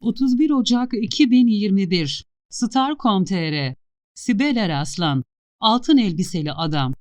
31 Ocak 2021 Star.com.tr Sibel Eraslan Altın elbiseli adam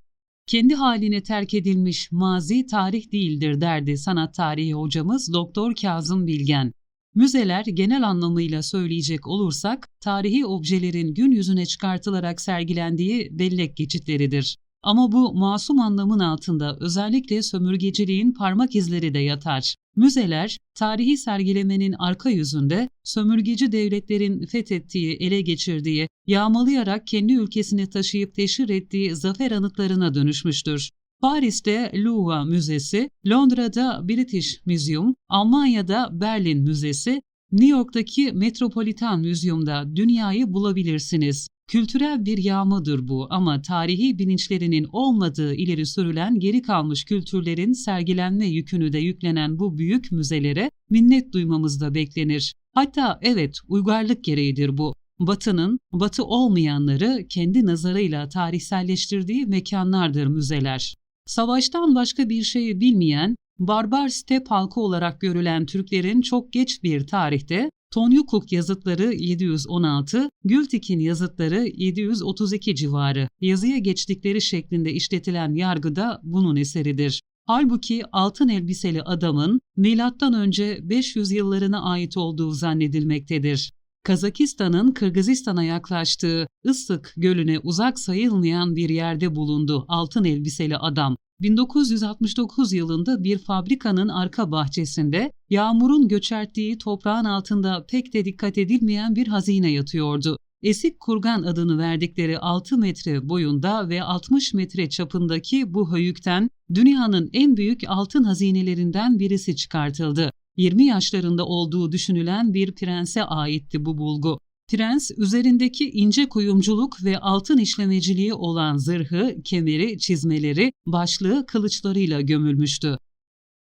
kendi haline terk edilmiş mazi tarih değildir derdi sanat tarihi hocamız Doktor Kazım Bilgen. Müzeler genel anlamıyla söyleyecek olursak tarihi objelerin gün yüzüne çıkartılarak sergilendiği bellek geçitleridir. Ama bu masum anlamın altında özellikle sömürgeciliğin parmak izleri de yatar. Müzeler, tarihi sergilemenin arka yüzünde sömürgeci devletlerin fethettiği, ele geçirdiği, yağmalayarak kendi ülkesine taşıyıp teşhir ettiği zafer anıtlarına dönüşmüştür. Paris'te Louvre Müzesi, Londra'da British Museum, Almanya'da Berlin Müzesi, New York'taki Metropolitan Museum'da dünyayı bulabilirsiniz. Kültürel bir yağmadır bu ama tarihi bilinçlerinin olmadığı ileri sürülen geri kalmış kültürlerin sergilenme yükünü de yüklenen bu büyük müzelere minnet duymamız da beklenir. Hatta evet uygarlık gereğidir bu. Batı'nın, Batı olmayanları kendi nazarıyla tarihselleştirdiği mekanlardır müzeler. Savaştan başka bir şeyi bilmeyen, barbar step halkı olarak görülen Türklerin çok geç bir tarihte Tonyukuk yazıtları 716, Gültekin yazıtları 732 civarı yazıya geçtikleri şeklinde işletilen yargı da bunun eseridir. Halbuki altın elbiseli adamın M.Ö. 500 yıllarına ait olduğu zannedilmektedir. Kazakistan'ın Kırgızistan'a yaklaştığı Isık Gölü'ne uzak sayılmayan bir yerde bulundu altın elbiseli adam. 1969 yılında bir fabrikanın arka bahçesinde yağmurun göçerttiği toprağın altında pek de dikkat edilmeyen bir hazine yatıyordu. Esik Kurgan adını verdikleri 6 metre boyunda ve 60 metre çapındaki bu höyükten dünyanın en büyük altın hazinelerinden birisi çıkartıldı. 20 yaşlarında olduğu düşünülen bir prense aitti bu bulgu. Prens üzerindeki ince kuyumculuk ve altın işlemeciliği olan zırhı, kemeri, çizmeleri, başlığı kılıçlarıyla gömülmüştü.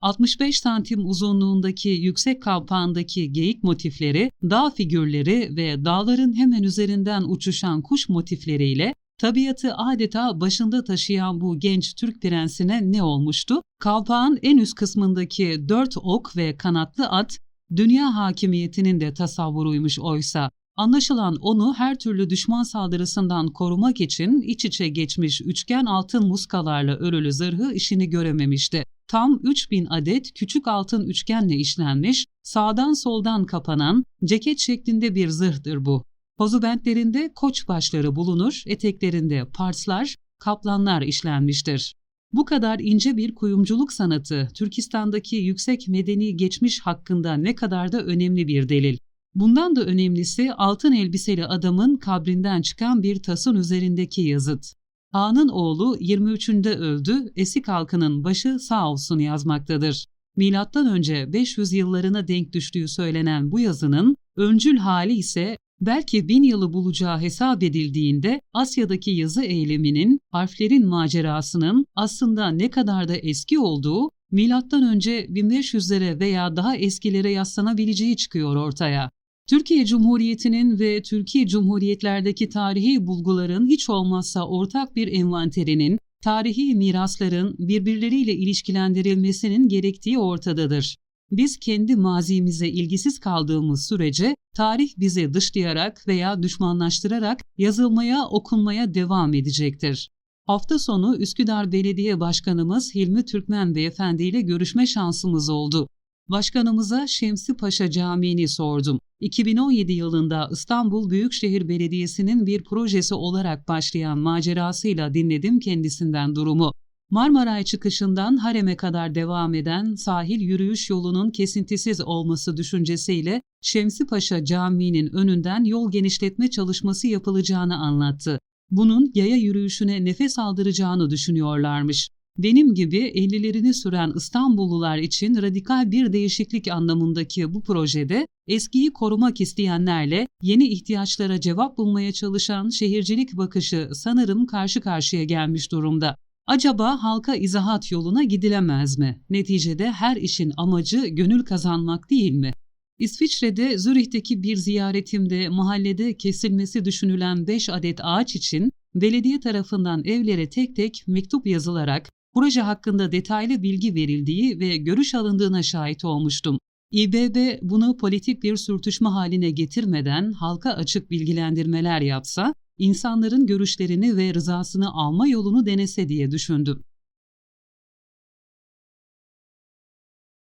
65 santim uzunluğundaki yüksek kalpağındaki geyik motifleri, dağ figürleri ve dağların hemen üzerinden uçuşan kuş motifleriyle tabiatı adeta başında taşıyan bu genç Türk prensine ne olmuştu? Kalpağın en üst kısmındaki dört ok ve kanatlı at, dünya hakimiyetinin de tasavvuruymuş oysa. Anlaşılan onu her türlü düşman saldırısından korumak için iç içe geçmiş üçgen altın muskalarla örülü zırhı işini görememişti. Tam 3000 adet küçük altın üçgenle işlenmiş, sağdan soldan kapanan, ceket şeklinde bir zırhtır bu. Pozubentlerinde koç başları bulunur, eteklerinde parslar, kaplanlar işlenmiştir. Bu kadar ince bir kuyumculuk sanatı Türkistan'daki yüksek medeni geçmiş hakkında ne kadar da önemli bir delil. Bundan da önemlisi altın elbiseli adamın kabrinden çıkan bir tasın üzerindeki yazıt. Ağa'nın oğlu 23'ünde öldü, esik halkının başı sağ olsun yazmaktadır. Milattan önce 500 yıllarına denk düştüğü söylenen bu yazının öncül hali ise belki bin yılı bulacağı hesap edildiğinde Asya'daki yazı eyleminin, harflerin macerasının aslında ne kadar da eski olduğu milattan önce 1500'lere veya daha eskilere yaslanabileceği çıkıyor ortaya. Türkiye Cumhuriyeti'nin ve Türkiye Cumhuriyetlerdeki tarihi bulguların hiç olmazsa ortak bir envanterinin, tarihi mirasların birbirleriyle ilişkilendirilmesinin gerektiği ortadadır. Biz kendi mazimize ilgisiz kaldığımız sürece tarih bizi dışlayarak veya düşmanlaştırarak yazılmaya, okunmaya devam edecektir. Hafta sonu Üsküdar Belediye Başkanımız Hilmi Türkmen Beyefendi ile görüşme şansımız oldu. Başkanımıza Şemsi Paşa Camii'ni sordum. 2017 yılında İstanbul Büyükşehir Belediyesi'nin bir projesi olarak başlayan macerasıyla dinledim kendisinden durumu. Marmaray çıkışından Harem'e kadar devam eden sahil yürüyüş yolunun kesintisiz olması düşüncesiyle Şemsi Camii'nin önünden yol genişletme çalışması yapılacağını anlattı. Bunun yaya yürüyüşüne nefes aldıracağını düşünüyorlarmış. Benim gibi 50'lerini süren İstanbullular için radikal bir değişiklik anlamındaki bu projede eskiyi korumak isteyenlerle yeni ihtiyaçlara cevap bulmaya çalışan şehircilik bakışı sanırım karşı karşıya gelmiş durumda. Acaba halka izahat yoluna gidilemez mi? Neticede her işin amacı gönül kazanmak değil mi? İsviçre'de Zürih'teki bir ziyaretimde mahallede kesilmesi düşünülen 5 adet ağaç için belediye tarafından evlere tek tek mektup yazılarak proje hakkında detaylı bilgi verildiği ve görüş alındığına şahit olmuştum. İBB bunu politik bir sürtüşme haline getirmeden halka açık bilgilendirmeler yapsa, insanların görüşlerini ve rızasını alma yolunu denese diye düşündüm.